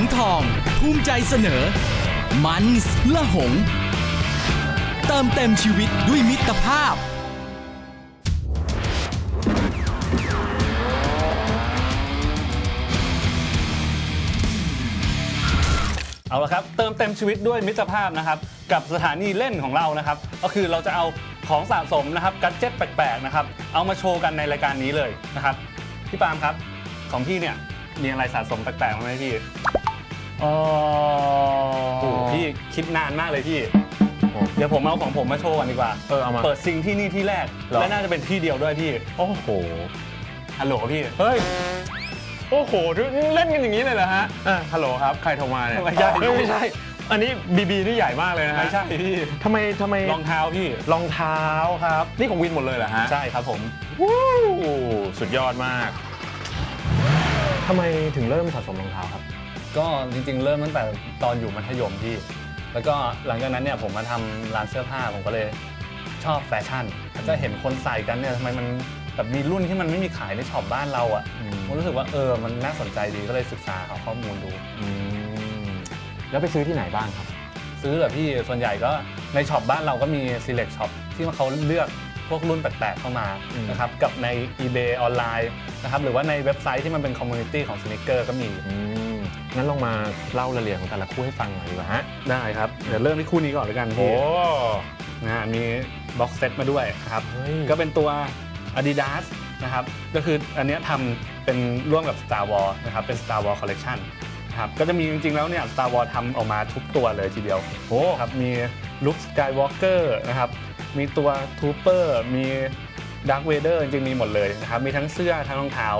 งทอง ภูมิใจเสนอ มันส์ละหง เติมเต็มชีวิตด้วยมิตรภาพ เอาละครับ เติมเต็มชีวิตด้วยมิตรภาพนะครับ กับสถานีเล่นของเรานะครับ ก็คือเราจะเอาของสะสมนะครับกัจเจ็ตแปลกๆนะครับ เอามาโชว์กันในรายการนี้เลยนะครับ พี่ปาล์มครับ ของพี่เนี่ยมีอะไรสะสมแปลกๆบ้างไหมพี่ อ๋อโอ้โหพี่คิดนานมากเลยพี่เดี๋ยวผมเอาของผมมาโชว์กันดีกว่าเออเอามาเปิดซิงที่นี่ที่แรก เหรอ และน่าจะเป็นที่เดียวด้วยพี่ โอ้โห ฮัลโหลพี่ เฮ้ย โอ้โหเล่นกันอย่างนี้เลยเหรอฮะอะฮัลโหลครับ ใครโทรมาเนี่ยไม่ใช่ เฮ้ยไม่ใช่ อันนี้บีบีนี่ใหญ่มากเลยนะฮะไม่ใช่พี่ ทำไมทำไมรองเท้าพี่ รองเท้าครับ นี่ของวินหมดเลยเหรอฮะใช่ครับผม วู้สุดยอดมากทำไมถึงเริ่มสะสมรองเท้าครับ ก็จริงๆ เริ่มตั้งแต่ตอนอยู่มัธยมพี่ แล้วก็หลังจากนั้นเนี่ยผมมาทำร้านเสื้อผ้าผมก็เลยชอบแฟชั่นแล้วก็เห็นคนใส่กันเนี่ยทำไมมันแบบมีรุ่นที่มันไม่มีขายในช็อปบ้านเราอะ่ะอืม ผมรู้สึกว่าเออมันน่าสนใจดีก็เลยศึกษาหาข้อมูลดู อืมแล้วไปซื้อที่ไหนบ้างครับ ซื้อแบบพี่ส่วนใหญ่ก็ในช็อปบ้านเราก็มี select shop ที่เขาเลือกพวกรุ่นแปลกๆเข้ามาอืม นะครับกับใน eBay ออนไลน์นะครับหรือว่าในเว็บไซต์ที่มันเป็นคอมมูนิตี้ของสนิเกอร์ก็มี อืม งั้นลองมาเล่ารายละเอียดของแต่ละคู่ให้ฟังหน่อยดีกว่าฮะ ได้ครับ เดี๋ยวเริ่มที่คู่นี้ก่อนเลยกันโอ้พี่นะฮะมีบ็อกเซตมาด้วยนะครับ เฮ้ย ก็เป็นตัว Adidas นะครับ ก็คืออันเนี้ยทำเป็นร่วมกับ Star Wars นะครับ เป็น Star Wars Collection นะครับก็จะมีจริงๆแล้วเนี่ย Star Wars ทำออกมาทุกตัวเลยทีเดียว โอ้ ครับมี Luke Skywalker นะครับ มีตัว Trooper มี Dark Vader จริงๆมีหมดเลยนะครับมีทั้งเสื้อทั้งรองเท้า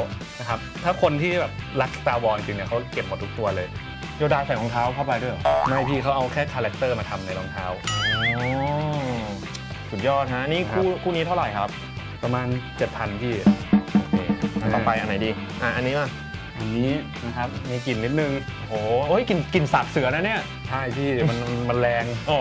นะครับถ้าคนที่แบบรัก Star Wars จริงๆเนี่ยเขาเก็บหมดทุกตัวเลยโยดาใส่รองเท้าเข้าไปด้วยเหรอไม่พี่เขาเอาแค่คาแรคเตอร์มาทำในรองเท้า อ๋อสุดยอดฮะนี่คู่คู่นี้เท่าไหร่ครับประมาณ 7,000พี่อันต่อไปอันไหนดีอะอันนี้มาอันนี้นะครับมีกลิ่นนิดนึง โอ้โหโอ้ยกลินกลินสาบเสือนะเนี่ย ใช่พี่มันมันแรงอ๋อ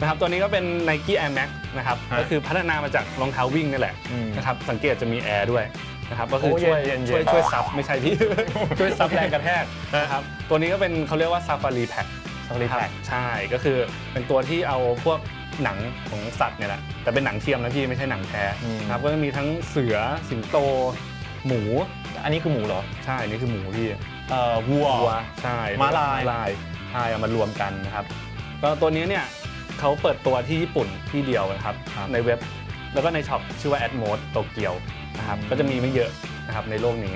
นะครับตัวนี้ก็เป็น Nike Air Max นะครับฮะก็คือพัฒนามาจากรองเท้าวิ่งนี่แหละอืมนะครับสังเกตจะมีแอร์ด้วยนะครับก็คือโอ้ช่วยเย็นๆช่วยเย็นช่วยซับไม่ใช่พี่ ช่วยซับแรงกระแทกนะครับตัวนี้ก็เป็นเขาเรียกว่า Safari Pack Safari นะครับ Pack ใช่ก็คือเป็นตัวที่เอาพวกหนังของสัตว์เนี่ยแหละแต่เป็นหนังเทียมนะพี่ไม่ใช่หนังแท้อืม นะครับก็จะมีทั้งเสือสิงโต หมูอันนี้คือหมูเหรอใช่นี่คือหมูพี่ เอ่อวัววัวใช่ม้าลายลาย ใช่เอามารวมกันนะครับก็ตัวนี้เนี่ยเขาเปิดตัวที่ญี่ปุ่นที่เดียวนะครับครับในเว็บแล้วก็ในช็อปชื่อว่า Atmos โตเกียวนะครับอืมก็จะมีไม่เยอะนะครับในโลกนี้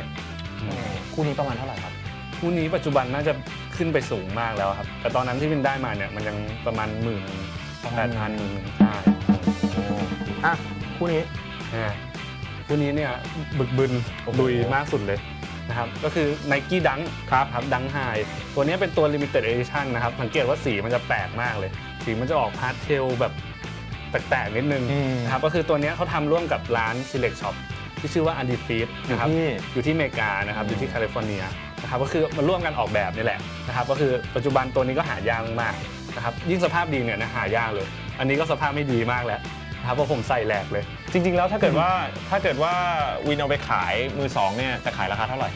คู่นี้ประมาณเท่าไหร่ครับคู่นี้ปัจจุบันน่าจะขึ้นไปสูงมากแล้วครับ แต่ตอนนั้นที่วินได้มาเนี่ยมันยังประมาณหมื่นประแปมาณดพันหมื่นใช่อะคู่นี้อ่าคู่นี้เนี่ยบึกบึนโอ้โหลุยมากสุดเลย นะครับก็คือ Nike Dunk ครับครับ Dunk High ตัวนี้เป็นตัว Limited Edition นะครับ สังเกตว่าสีมันจะแปลกมากเลย สีมันจะออกพาสเทลแบบแปลกๆนิดนึงอืมนะครับก็คือตัวเนี้ยเขาทำร่วมกับร้าน Select Shop ที่ชื่อว่า u n d e f e e d อยู่นะครับที่อยู่ที่อเมริกานะครับอืมอยู่ที่แคลิฟอร์เนียนะครับก็คือมาร่วมกันออกแบบนี่แหละนะครับก็คือปัจจุบันตัวนี้ก็หายากมากนะครับยิ่งสภาพดีเนี่ยนะหายากเลย อันนี้ก็สภาพไม่ดีมากแล้วนะ ครับเพราะผมใส่แหลกเลย จริง ๆ แล้วถ้าเกิดว่าถ้าเกิดว่าวินเอาไปขายมือสองเนี่ยจะขายราคาเท่าไหร่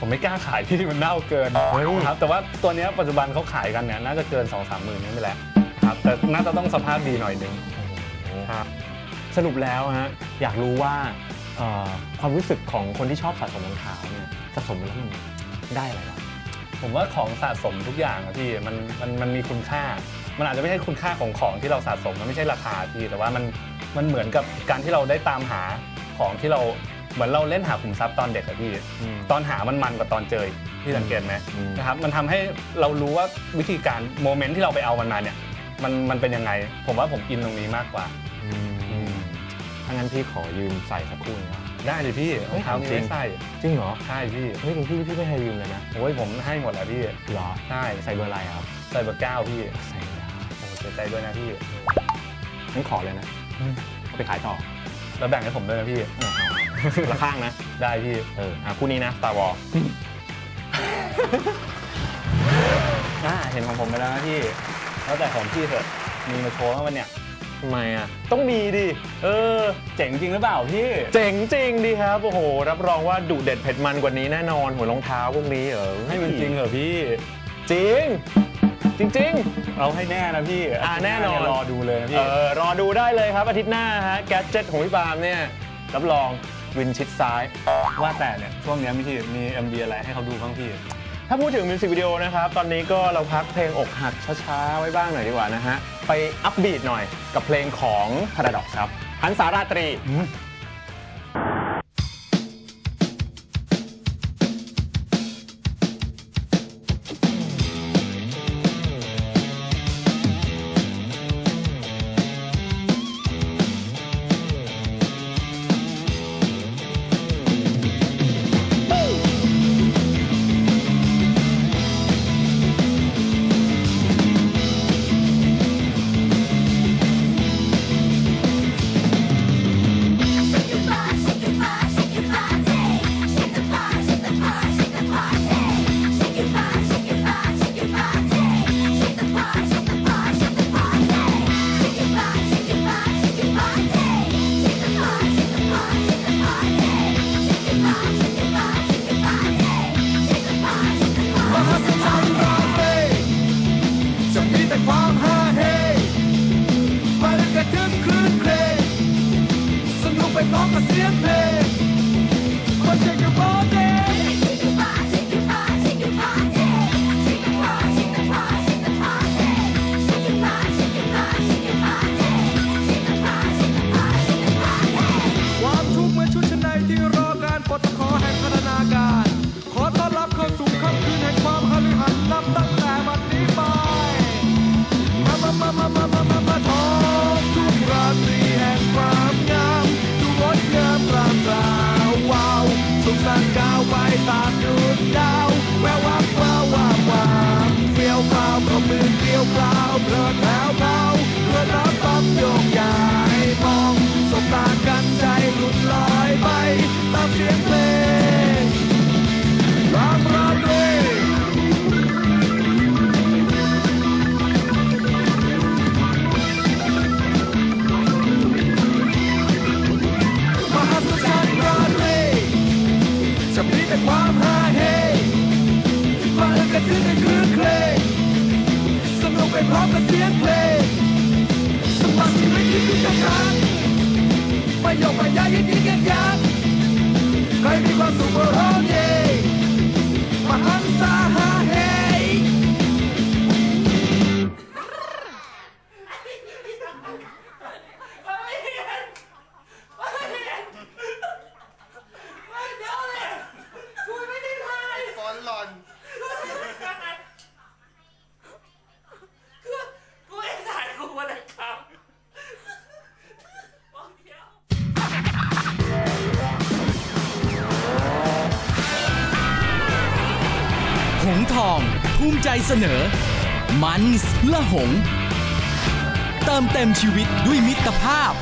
ผมไม่กล้าขายที่มันเน่าเกินเฮ้ยนะครับแต่ว่าตัวเนี้ยปัจจุบันเขาขายกันเนี่ยน่าจะเกิน2 3 0 0 0 0นี่ไม่แหละครับแต่น่าจะต้องสภาพดีหน่อยนึงครับสรุปแล้วฮะอยากรู้ว่าเอ่อความรู้สึกของคนที่ชอบสะสมรองเท้าเนี่ยสะสมไปแล้วมันได้อะไรบ้าง ผมว่าของสะสมทุกอย่างอะพี่มันมันมันมีคุณค่า มันอาจจะไม่ใช่คุณค่าของของที่เราสะสมมันไม่ใช่ราคาพี่แต่ว่ามันมันเหมือนกับการที่เราได้ตามหาของที่เราเหมือนเราเล่นหาขุมทรัพย์ตอนเด็กอะพี่ ตอนหามันมันกว่าตอนเจออีกพี่สังเกตไหมอืมนะครับมันทำให้เรารู้ว่าวิธีการโมเมนต์ที่เราไปเอามันมาเนี่ยมันมันเป็นยังไง ผมว่าผมอินตรงนี้มากกว่าถ้างั้นพี่ขอยืมใส่สักคู่นะได้เลยพี่รองเท้าจรินี้งใส่จริงเหรอใช่พี่เฮ้ยจริงพี่พี่ไม่ให้ยืมเลยนะโอ้ยผมให้หมดแล้วพี่เหรอใช่ใส่เบอร์อะไรครับใส่เบอร์เก้าพี่ใส่ียใจด้วยนะพี่งั้นขอเลยนะเาไปขายต่อ แล้วแบ่งให้ผมด้วยนะพี่ ละข้างนะ ได้พี่เอออะคู่นี้นะ Star Wars อเห็นของผมไปแล้วนะพี่ แล้วแต่ของพี่เถอะมีมาโชว์บ้างมันเนี่ย ทำไมอะ ต้องมีดิ เออ เจ๋งจริงหรือเปล่าพี่ เจ๋งจริงดีครับ โอ้โห รับรองว่าดุเด็ดเผ็ดมันกว่านี้แน่นอนหัวรองเท้าพวกนี้เออให้มันจริงเหรอพี่ จริง จริงๆเราให้แน่นะพี่อ่าแน่นอนรอดูเลยพี่เออรอดูได้เลยครับอาทิตย์หน้าฮะ แก๊สเจ็ตของพี่ปาล์มเนี่ย รับรองวินชิดซ้าย ว่าแต่เนี่ยช่วงนี้พี่ทีมี MV อะไรให้เขาดูบ้างพี่ ถ้าพูดถึงมิวสิกวิดีโอนะครับ ตอนนี้ก็เราพักเพลงอกหักช้าๆ ไว้บ้างหน่อยดีกว่านะฮะ ไปอัปบีทหน่อยกับเพลงของพัดดอกครับ หันสาราตรี งทอง ภูมิใจเสนอ มันส์ละหง เติมเต็มชีวิตด้วยมิตรภาพ